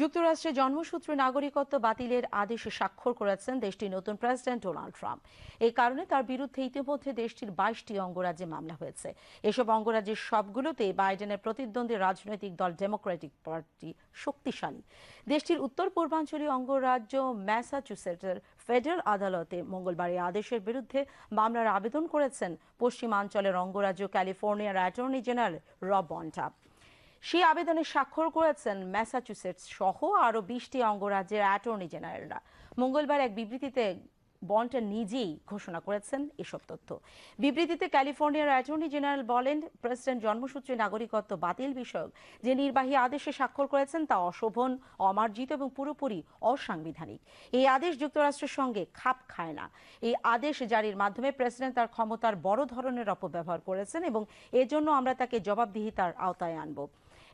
যুক্তরাষ্ট্রে জন্মসূত্রে নাগরিকত্ব বাতিলের আদেশে স্বাক্ষর করেছেন দেশটির নতুন প্রেসিডেন্ট ডোনাল্ড ট্রাম্প। এই কারণে তার বিরুদ্ধে ইতিমধ্যে দেশটির বাইশটি অঙ্গরাজ্যে মামলা হয়েছে। এসব অঙ্গরাজ্যের সবগুলোতে বাইডেনের প্রতিদ্বন্দ্বী রাজনৈতিক দল ডেমোক্রেটিক পার্টি শক্তিশালী। দেশটির উত্তর পূর্বাঞ্চলীয় অঙ্গরাজ্য ম্যাসাচুসেটসের ফেডারেল আদালতে মঙ্গলবার আদেশের বিরুদ্ধে মামলার আবেদন করেছেন পশ্চিমাঞ্চলের অঙ্গরাজ্য ক্যালিফোর্নিয়ার অ্যাটর্নি জেনারেল রব বন্টাপ সেই আবেদনে স্বাক্ষর করেছেন ম্যাসাচুসেটস সহ আরও বিশটি অঙ্গরাজ্যের অ্যাটর্নি জেনারেলরা। মঙ্গলবার এক বিবৃতিতে বন্টা নিজেই ঘোষণা করেছেন এসব তথ্য। বিবৃতিতে ক্যালিফোর্নিয়ার অ্যাটর্নি জেনারেল বলেন, প্রেসিডেন্ট জন্মসূত্রে নাগরিকত্ব বাতিল বিষয়ক যে নির্বাহী আদেশে স্বাক্ষর করেছেন তা অশোভন, অমার্জিত এবং পুরোপুরি অসাংবিধানিক। এই আদেশ যুক্তরাষ্ট্রের সঙ্গে খাপ খায় না। এই আদেশ জারির মাধ্যমে প্রেসিডেন্ট তার ক্ষমতার বড় ধরনের অপব্যবহার করেছেন এবং এজন্য আমরা তাকে জবাবদিহিতার আওতায় আনব।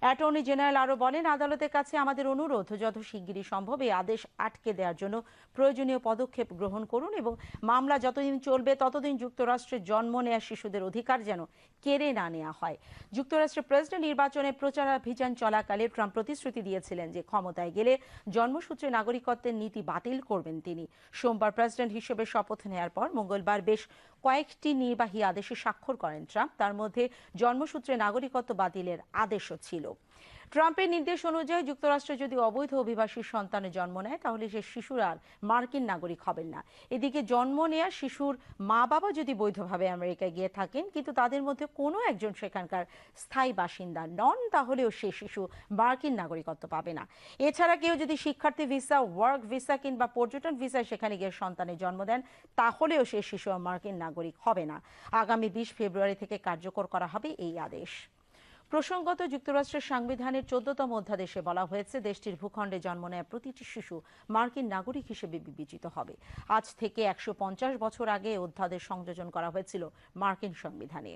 অ্যাটর্নি জেনারেল আরও বলেন, আদালতের কাছে আমাদের অনুরোধ, যত শিগগিরই সম্ভব এই আদেশ আটকে দেওয়ার জন্য প্রয়োজনীয় পদক্ষেপ গ্রহণ করুন এবং মামলা যতদিন চলবে ততদিন যুক্তরাষ্ট্রে জন্ম নেওয়া শিশুদের অধিকার যেন কেড়ে না নেওয়া হয়। যুক্তরাষ্ট্রের প্রেসিডেন্ট নির্বাচনে প্রচারাভিযান চলাকালে ট্রাম্প প্রতিশ্রুতি দিয়েছিলেন যে ক্ষমতায় গেলে জন্মসূত্রে নাগরিকত্বের নীতি বাতিল করবেন তিনি। সোমবার প্রেসিডেন্ট হিসেবে শপথ নেয়ার পর মঙ্গলবার বেশ কয়েকটি নির্বাহী আদেশে স্বাক্ষর করেন ট্রাম্প। তার মধ্যে জন্মসূত্রে নাগরিকত্ব বাতিলের আদেশও ছিল। ট্রাম্পের নির্দেশ অনুযায়ী যুক্তরাষ্ট্রে যদি অবৈধ অভিবাসীর সন্তানের জন্ম নেয়, তাহলে সে শিশুর আর মার্কিন নাগরিক হবেন না। এদিকে জন্ম নেয়া শিশুর মা বাবা যদি বৈধভাবে আমেরিকায় গিয়ে থাকেন, কিন্তু তাদের মধ্যে কোনো একজন সেখানকার স্থায়ী বাসিন্দা নন, তাহলেও সে শিশু মার্কিন নাগরিকত্ব পাবে না। এছাড়া কেউ যদি শিক্ষার্থী ভিসা, ওয়ার্ক ভিসা কিংবা পর্যটন ভিসায় সেখানে গিয়ে সন্তানের জন্ম দেন, তাহলেও সে শিশু মার্কিন নাগরিক হবে না। আগামী বিশ ফেব্রুয়ারি থেকে কার্যকর করা হবে এই আদেশ। প্রসঙ্গত যুক্তরাষ্ট্রের সংবিধানের চোদ্দতম অধ্যাদেশে বলা হয়েছে, দেশটির ভূখণ্ডে জন্ম নেয় প্রতিটি শিশু মার্কিন নাগরিক হিসেবে বিবেচিত হবে। আজ থেকে একশো পঞ্চাশ বছর আগে অধ্যাদেশ সংযোজন করা হয়েছিল মার্কিন সংবিধানে।